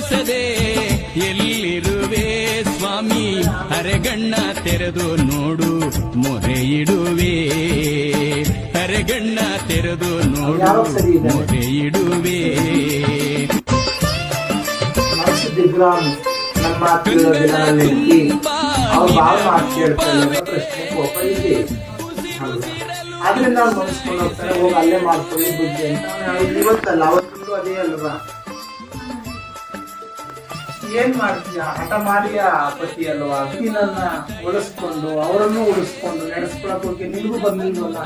ತೋರಿಸದೆ ಎಲ್ಲಿರುವೆ ಸ್ವಾಮಿ? ಅರೆಗಣ್ಣ ತೆರೆದು ನೋಡು ಮೊರೆ ಇಡುವೆ. ಅರೆಗಣ್ಣ ತೆರೆದು ನೋಡು ಮೊರೆ ಇಡುವೆ. ಆದ್ರೆ ನಾನು ಮನಸ್ಕೊಂಡು ಹೋಗ್ತಾರೆ ಹೋಗಿ ಅಲ್ಲೇ ಮಾಡ್ಕೊಳ್ಳಿ ಬುದ್ಧಿ ಅಂತ ಇವತ್ತಲ್ಲ ಅವತ್ತು ಅದೇ ಅಲ್ವಾ ಏನ್ ಮಾಡ್ತೀಯ? ಹಠ ಮಾಡಿಯ ಪತಿ ಅಲ್ವಾ? ನನ್ನ ಉಳಿಸ್ಕೊಂಡು ಅವರನ್ನು ಉಳಿಸ್ಕೊಂಡು ನಡೆಸ್ಕೊಳಕ್ ಹೋಗಿ ನಿಮಗೂ ಬಂದಿಲ್ವಲ್ಲ